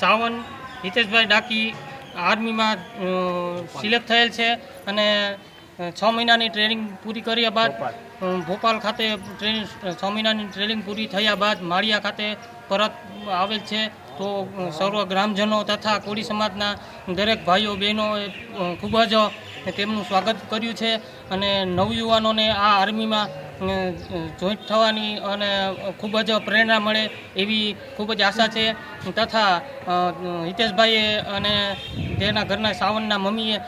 સાવન Hiteshbhai ડાકી આર્મીમાં select થયેલ છે અને છ મહિનાની ટ્રેનિંગ પૂરી કર્યા બાદ ભોપાલ. ખાતે ટ્રેનિંગ છ મહિનાની ટ્રેનિંગ પૂરી થયા બાદ માળિયા ખાતે પરત આવેલ છે. તો સર્વ ગ્રામજનો તથા કોળી સમાજના દરેક ભાઈઓ બહેનોએ ખૂબ જ તેમનું સ્વાગત કર્યું છે. અને નવયુવાનોને આ આર્મીમાં જોઈન્ટ થવાની અને ખૂબ જ પ્રેરણા મળે એવી ખૂબ જ આશા છે. તથા હિતેશભાઈએ અને તેના ઘરના સાવનના મમ્મીએ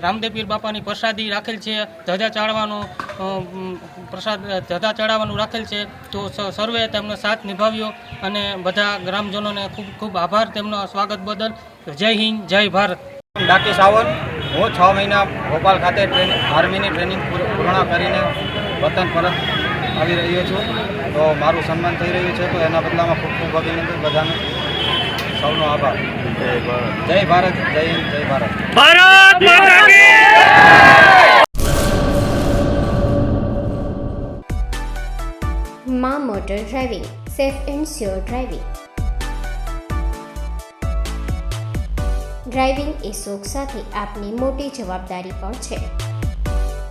રામદેવપીર બાપાની પ્રસાદી રાખેલ છે. ધજા ચાળવાનો પ્રસાદ, ધજા ચડાવવાનું રાખેલ છે. તો સર્વે તેમનો સાથ નિભાવ્યો અને બધા ગ્રામજનોને ખૂબ ખૂબ આભાર તેમનો સ્વાગત બદલ. જય હિન્દ, જય ભારત. ડાકી સાવન. હું છ મહિના ભોપાલ ખાતે ટ્રેનિંગ, આર્મીની ટ્રેનિંગ પૂર- પૂર્ણ કરીને વતન પરત આવી રહ્યો છું. તો મારું સન્માન થઈ રહ્યું છે તો એના બદલામાં ખૂબ ખૂબ અભિનંદન બધાને. સૌનો આભાર. જય ભારત. જય હિન્દ જય ભારત. મા motor driving safe and sure driving. Driving એ શોખ સાથે આપની મોટી જવાબદારી પણ છે.